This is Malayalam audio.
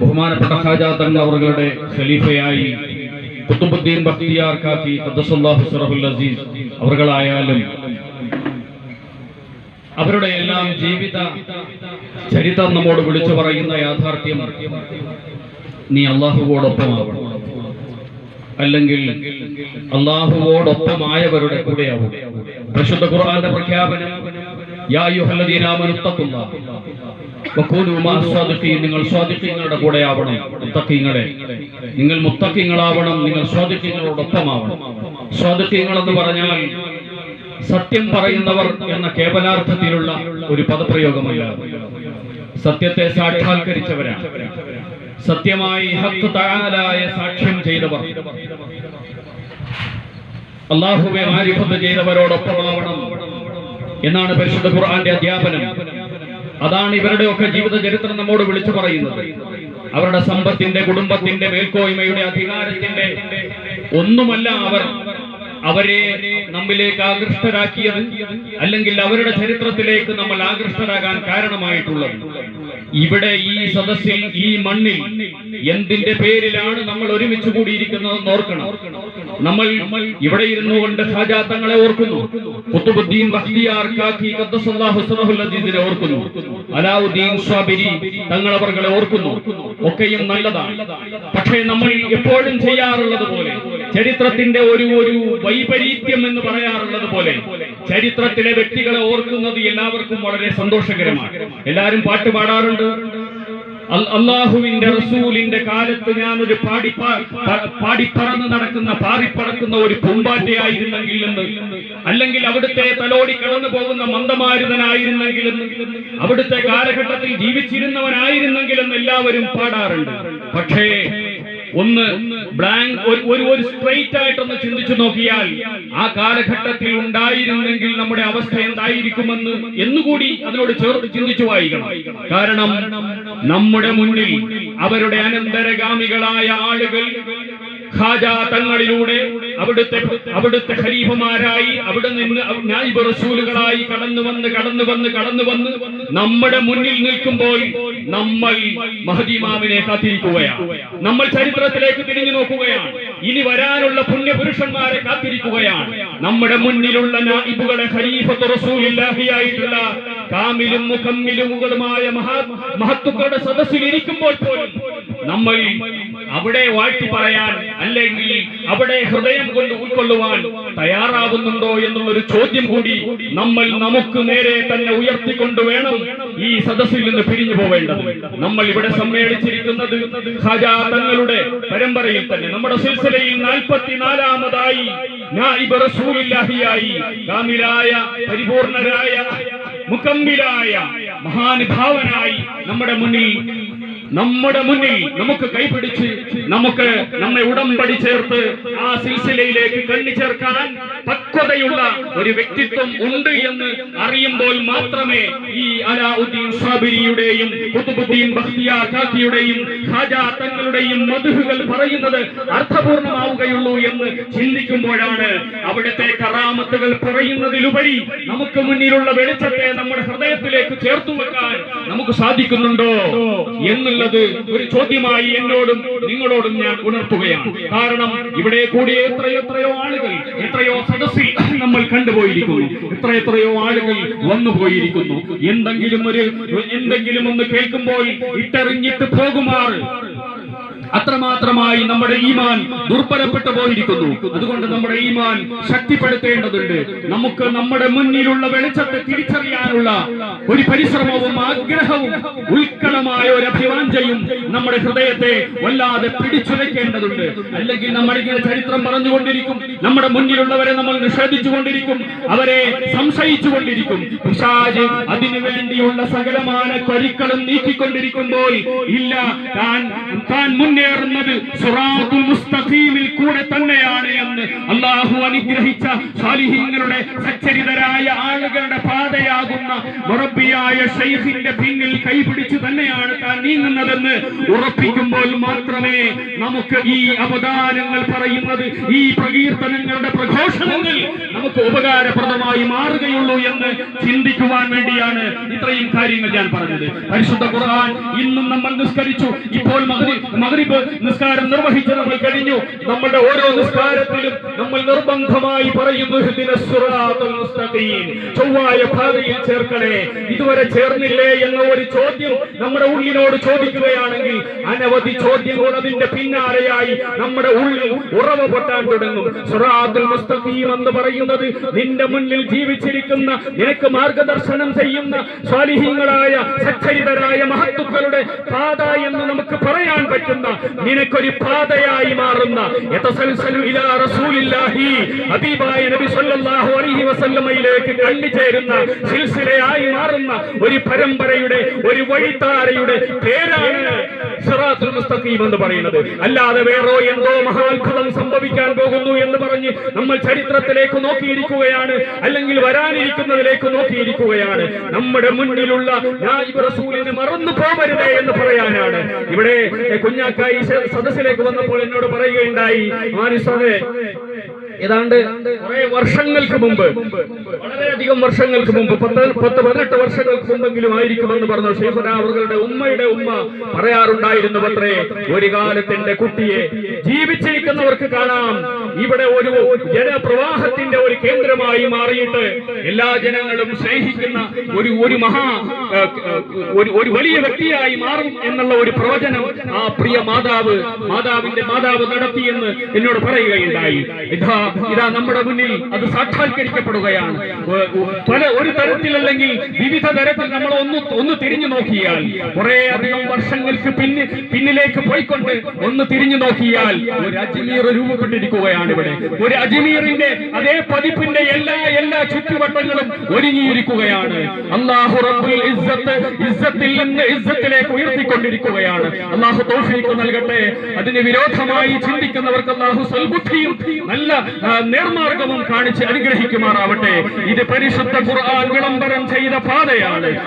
ബഹുമാനപ്പെട്ട ഹാജാ തങ്ങൾ അവരുടെ ഖലീഫയായി കുത്തുബുദ്ദീൻ ബക്തിയാർ കാക്കി ഖദ്ദസല്ലാഹു സറഫുൽ അസീസ് അവർകളായാലും അവരുടെ എല്ലാം ജീവിത ചരിത്രം നമ്മോട് വിളിച്ചു പറയുന്ന യാഥാർത്ഥ്യം നീ അള്ളാഹുവോടൊപ്പമാവണം. അല്ലെങ്കിൽ അള്ളാഹുവോടൊപ്പമായവരുടെ കൂടെയാവും. പരിശുദ്ധ ഖുർആന്റെ പ്രഖ്യാപനം യാ സ്വാധിക്കങ്ങളുടെ കൂടെ ആവണം നിങ്ങൾ മുത്തഖീങ്ങളെ. നിങ്ങൾ മുത്തഖീങ്ങളാവണം നിങ്ങൾ സ്വാദിഖീങ്ങളോടൊപ്പമാവണം. സ്വാദിഖീങ്ങൾ എന്ന് പറഞ്ഞാൽ സത്യം പറയുന്നവർ എന്ന കേവലാർത്ഥത്തിലുള്ള ഒരു പദപ്രയോഗമല്ല. സത്യത്തെ സാക്ഷാത്കരിച്ചവരാണ് സത്യമായി ഹത്ത് തആലായ സാക്ഷ്യം ചെയ്തവർ. അള്ളാഹുവെ മാരിഫത്ത് ചെയ്തവരോടൊപ്പമാവണം. എന്നാണ് പരിശുദ്ധ ഖുർആന്റെ അധ്യാപനം. അതാണ് ഇവരുടെ ഒക്കെ ജീവിത ചരിത്രം നമ്മോട് വിളിച്ചു പറയുന്നത്. അവരുടെ സമ്പത്തിന്റെ കുടുംബത്തിന്റെ മേൽക്കോയ്മയുടെ അധികാരത്തിന്റെ ഒന്നുമല്ല അവർ അവരെ നമ്മിലേക്ക് ആകൃഷ്ടരാക്കിയത് അല്ലെങ്കിൽ അവരുടെ ചരിത്രത്തിലേക്ക് നമ്മൾ ആകൃഷ്ടരാകാൻ കാരണമായിട്ടുള്ളത്. ഇവിടെ ഈ സദസ്സിൽ ഈ മണ്ണിൽ എന്തിന്റെ പേരിലാണ് നമ്മൾ ഒരുമിച്ച് കൂടിയിരിക്കുന്നത് ഓർക്കണം. നമ്മൾ ഇവിടെ ഇരുന്നു കൊണ്ട് സാജാത്തങ്ങളെ ഓർക്കുന്നു. കുത്തുബുദ്ദീൻ ബഖ്തിയാർ കാക്കി ഓർക്കുന്നു. അലാവുദ്ദീൻ സ്വാബിരി തങ്ങളവർകളെ ഓർക്കുന്നു. ഒക്കെയും നല്ലതാണ്. പക്ഷേ നമ്മൾ എപ്പോഴും ചെയ്യാറുള്ളത് പോലെ ചരിത്രത്തിന്റെ ഒരു ഒരു വൈപരീത്യം എന്ന് പറയാറുള്ളത് പോലെ ചരിത്രത്തിലെ വ്യക്തികളെ ഓർക്കുന്നത് എല്ലാവർക്കും വളരെ സന്തോഷകരമാണ്. എല്ലാവരും പാട്ട് പാടാറുണ്ട്? അള്ളാഹുവിന്റെ റസൂലിന്റെ കാലത്ത് ഞാനൊരു പാടി പാടിപ്പറന്ന് നടക്കുന്ന പാറിപ്പറക്കുന്ന ഒരു പൂമ്പാറ്റയായിരുന്നെങ്കിൽ എന്ന്. അല്ലെങ്കിൽ അവിടുത്തെ തലോടി കടന്നു പോകുന്ന മന്ദമാരുതനായിരുന്നെങ്കിൽ എന്ന്. അവിടുത്തെ കാലഘട്ടത്തിൽ ജീവിച്ചിരുന്നവനായിരുന്നെങ്കിൽ എന്ന് എല്ലാവരും പാടാറുണ്ട്. പക്ഷേ ഒന്ന് ബ്ലാങ്ക് ഒരു- ഒരു സ്ട്രൈറ്റ് ആയിട്ടൊന്ന് ചിന്തിച്ചു നോക്കിയാൽ ആ കാലഘട്ടത്തിൽ ഉണ്ടായിരുന്നെങ്കിൽ നമ്മുടെ അവസ്ഥ എന്തായിരിക്കുമെന്ന് എന്നുകൂടി അതിനോട് ചേർത്ത് ചിന്തിച്ചു വായിക്കണം. കാരണം നമ്മുടെ മുന്നിൽ അവരുടെ അനന്തരഗാമികളായ ആളുകൾ ഖാജാ തങ്ങളിലൂടെ അവിടുത്തെ അവിടുത്തെ ഖലീഫമാരായി അവിടെ നിന്ന് നായിബ് റസൂലുകളായി കടന്നു വന്ന് കടന്നു വന്ന് കടന്നു വന്ന് നമ്മുടെ മുന്നിൽ നിൽക്കുമ്പോൾ നമ്മൾ മഹദിമാമിനെ കാത്തിരിക്കുകയാണ്. നമ്മൾ ചരിത്രത്തിലേക്ക് തിരിഞ്ഞു നോക്കുകയാണ്. ഇനി വരാനുള്ള പുണ്യപുരുഷന്മാരെ കാത്തിരിക്കുകയാണ്. നമ്മുടെ മുന്നിലുള്ള നായിബുകളെ ഖലീഫത്ത് റസൂലില്ലാഹിയായിട്ടുള്ള കാമിലും മുഖമ്മിലുമുകളുമായ മഹാ മഹത്തുക്കളുടെ സദസ്സിൽ ഇരിക്കുമ്പോൾ പോലും നമ്മൾ അവിടെ വാഴ്ത്തി പറയാൻ അല്ലെങ്കിൽ അവിടെ ഹൃദയം കൊണ്ട് ഉൾക്കൊള്ളുവാൻ തയ്യാറാവുന്നുണ്ടോ എന്നുള്ളൊരു ചോദ്യം കൂടി നമ്മൾ നമുക്ക് നേരെ തന്നെ ഉയർത്തിക്കൊണ്ട് വേണം ഈ സദസ്സിൽ നിന്ന് പിരിഞ്ഞു പോവേണ്ടത്. നമ്മൾ ഇവിടെ സമ്മേളിച്ചിരിക്കുന്നത് ഹജാ തങ്ങളുടെ പരമ്പരയിൽ തന്നെ. നമ്മുടെ സിൽസിലയിൽ നാൽപ്പത്തിനാലാമതായി പരിപൂർണരായ മുക്കമ്മിലായ മഹാനുഭാവനായി നമ്മുടെ മുന്നിൽ നമ്മുടെ മുന്നിൽ നമുക്ക് കൈപിടിച്ച് നമുക്ക് നമ്മെ ഉടമ്പടി ചേർത്ത് ആ സിൽസിലയിലേക്ക് കണ്ണി ചേർക്കാൻ പക്വതയുള്ള ഒരു വ്യക്തിത്വം ഉണ്ട് എന്ന് അറിയുമ്പോൾ മാത്രമേ ഈ അലാഉദ്ദീൻ സാബിരിയുടെയും കുത്തുബുദ്ദീൻ ബഖ്തിയാർ കാക്കിയുടെയും ഖാജ തങ്ങളുടെയും മധുഹുകൾ പറയുന്നത് അർത്ഥപൂർണമാവുകയുള്ളൂ എന്ന് ചിന്തിക്കുമ്പോഴാണ് അവിടുത്തെ കറാമത്തുകൾ പറയുന്നതിലുപരി നമുക്ക് മുന്നിലുള്ള വെളിച്ചത്തെ നമ്മുടെ ഹൃദയത്തിലേക്ക് ചേർത്തു വെക്കാൻ നമുക്ക് സാധിക്കുന്നുണ്ടോ എന്നുള്ളത് ഒരു ചോദ്യമായി എന്നോടും നിങ്ങളോടും ഞാൻ ഉണർത്തുകയാണ്. കാരണം ഇവിടെ കൂടി എത്രയോ എത്രയോ ആളുകൾ എത്രയോ സദസ്സിൽ നമ്മൾ കണ്ടുപോയിരിക്കുന്നു. എത്ര എത്രയോ ആളുകൾ വന്നു പോയിരിക്കുന്നു എന്തെങ്കിലും ഒരു എന്തെങ്കിലും ഒന്ന് കേൾക്കുമ്പോൾ ഇട്ടെറിഞ്ഞിട്ട് പോകുമാറ്. അത്രമാത്രമായി നമ്മുടെ ഈമാൻ ദുർബലപ്പെട്ടു പോയിരിക്കുന്നു. അതുകൊണ്ട് നമ്മുടെ ഈമാൻ ശക്തിപ്പെടുത്തേണ്ടതുണ്ട്. നമുക്ക് നമ്മുടെ മുന്നിലുള്ള വെളിച്ചത്തെ തിരിച്ചറിയാനുള്ള ഒരു പരിശ്രമവും ആഗ്രഹവും ഉത്കടമായ ഒരു അഭിവാഞ്ചയും നമ്മുടെ ഹൃദയത്തെ വല്ലാതെ പിടിച്ചുലയ്ക്കേണ്ടതുണ്ട്. അല്ലെങ്കിൽ നമ്മളിങ്ങനെ ചരിത്രം പറഞ്ഞുകൊണ്ടിരിക്കും നമ്മുടെ മുന്നിലുള്ളവരെ നമ്മൾ നിഷേധിച്ചു നിഷേധിച്ചുകൊണ്ടിരിക്കും അവരെ സംശയിച്ചു കൊണ്ടിരിക്കും പിശാച് അതിനു വേണ്ടിയുള്ള സകലമായ കരുക്കളും നീക്കിക്കൊണ്ടിരിക്കുമ്പോൾ ഇല്ല താൻ താൻ മുന്നേ മുന്നേറുന്നത് സുറാത്തുൽ മുസ്തഖീമിൽ കൂടെ തന്നെയാണ് എന്ന് അള്ളാഹു അനുഗ്രഹിച്ച സാലിഹീങ്ങളുടെ സച്ചരിതരായ ആളുകളുടെ പാതയാകുന്ന മുറബിയായ ഷെയ്ഖിന്റെ പിന്നിൽ കൈപിടിച്ചു തന്നെയാണ് താൻ നീങ്ങുന്നതെന്ന് ഉറപ്പിക്കുമ്പോൾ മാത്രമേ നമുക്ക് ഈ അവതാരങ്ങൾ പറയുന്നത് ഈ പ്രകീർത്തനങ്ങളുടെ പ്രഘോഷണങ്ങൾ നമുക്ക് ഉപകാരപ്രദമായി മാറുകയുള്ളൂ എന്ന് ചിന്തിക്കുവാൻ വേണ്ടിയാണ് ഇത്രയും കാര്യങ്ങൾ ഞാൻ പറഞ്ഞത്. പരിശുദ്ധ ഖുർആൻ ഇന്നും നമ്മൾ നിസ്കരിച്ചു. ഇപ്പോൾ മഗ്രി- മഗ്രിബ് നിസ്കാരം നിർവഹിച്ച് നമ്മൾ കഴിഞ്ഞു. നമ്മുടെ ഓരോ നിസ്കാരത്തിലും നമ്മൾ നിർബന്ധമായി പറയുന്നു. ചൊവ്വായ ഭാവിയിൽ ചേർക്കണേ. ഇതുവരെ ചേർന്നില്ലേ എന്ന ഒരു ചോദ്യം നമ്മുടെ ഉള്ളിനോട് ചോദിക്കുകയാണെങ്കിൽ അനവധി ചോദ്യങ്ങൾ അതിന്റെ പിന്നാലെയായി നമ്മുടെ ഉള്ളിൽ ഉറവ് പൊട്ടാൻ തുടങ്ങും. സുറാത്തുൽ മുസ്തഖീം എന്ന് പറയുന്നത് നിന്റെ മുന്നിൽ ജീവിച്ചിരിക്കുന്ന നിനക്ക് മാർഗദർശനം ചെയ്യുന്ന സ്വാലിഹീങ്ങളായ സച്ചരിതരായ മഹത്തുക്കളുടെ പാത എന്ന് നമുക്ക് പറയാൻ പറ്റുന്ന നിനക്കൊരു പാതയായി മാറുന്ന വസല്ലമയിലേക്ക് കണ്ടുചേരുന്ന സിൽസിലയായി മാറുന്ന ഒരു പരമ്പരയുടെ ഒരു വഴിത്താരയുടെ പേരാണ് സിറാത്തുൽ മുസ്തഖീം എന്ന് പറയുന്നത്. അല്ലാതെ വേറോ എന്തോ മഹാത്ഭുതം സംഭവിക്കാൻ പോകുന്നു എന്ന് പറഞ്ഞ് നമ്മൾ ചരിത്രത്തിലേക്ക് നോക്കിയിരിക്കുകയാണ്. അല്ലെങ്കിൽ വരാനിരിക്കുന്നതിലേക്ക് നോക്കിയിരിക്കുകയാണ്. നമ്മുടെ മുന്നിലുള്ള റസൂലിനെ മറന്നു പോകരുതേ എന്ന് പറയാനാണ്. ഇവിടെ കുഞ്ഞാക്കായി സദസ്സിലേക്ക് വന്നപ്പോൾ എന്നോട് പറയുകയുണ്ടായി ഏതാണ്ട് കുറെ വർഷങ്ങൾക്ക് മുമ്പ് വളരെയധികം വർഷങ്ങൾക്ക് മുമ്പ് പത്ത് പത്ത് പതിനെട്ട് വർഷങ്ങൾക്ക് മുമ്പെങ്കിലും ആയിരിക്കുമെന്ന് പറഞ്ഞു ഷെയ്ഫന അവരുടെ ഉമ്മയുടെ ഉമ്മ പറയാറുണ്ടായിരുന്നു പത്രേ ഒരു കാലത്തിന്റെ കുട്ടിയെ ജീവിച്ചിരിക്കുന്നവർക്ക് കാണാം. ഇവിടെ ഒരു ജനപ്രവാഹത്തിന്റെ ഒരു കേന്ദ്രമായി മാറിയിട്ട് എല്ലാ ജനങ്ങളും സ്നേഹിക്കുന്ന ഒരു ഒരു മഹാ ഒരു വലിയ വ്യക്തിയായി മാറും എന്നുള്ള ഒരു പ്രവചനം ആ പ്രിയ മാതാവ് മാതാവിന്റെ മാതാവ് നടത്തിയെന്ന് എന്നോട് പറയുകയുണ്ടായി. ഇതാ ഇതാ നമ്മുടെ മുന്നിൽ അത് സാക്ഷാത്കരിക്കപ്പെടുകയാണ്. പല ഒരു തരത്തിലല്ലെങ്കിൽ വിവിധ തരത്തിൽ നമ്മൾ ഒന്ന് ഒന്ന് തിരിഞ്ഞു നോക്കിയാൽ കുറെ അധികം വർഷങ്ങൾക്ക് പിന്നി പിന്നിലേക്ക് പോയിക്കൊണ്ട് ഒന്ന് തിരിഞ്ഞു നോക്കിയാൽ ഒരു അജ്മീർ രൂപപ്പെട്ടിരിക്കുകയാണ്. ഇവിടെ. ഒരു അജ്മീറിന്റെ അതേ പതിപ്പിന്റെ എല്ലാ എല്ലാ ചുറ്റുവട്ടങ്ങളും ഒരുങ്ങിയിരിക്കുകയാണ്. അള്ളാഹു റബ്ബുൽ ഇസ്സത്ത് ഇസ്സത്തിൽ നിന്ന് ഇസ്സത്തിലേക്ക് ഉയർത്തിക്കൊണ്ടിരിക്കുകയാണ്. അള്ളാഹു തൗഫീഖ് നൽകട്ടെ. അതിന് വിരോധമായി ചിന്തിക്കുന്നവർക്ക് അള്ളാഹു സൽബുദ്ധിയും നല്ല നേർമാർഗവും കാണിച്ച് അനുഗ്രഹിക്കുമാറാവട്ടെ. ഇത് പരിശുദ്ധ ഖുർആൻ വിളംബരം ചെയ്ത പാതയാണ്.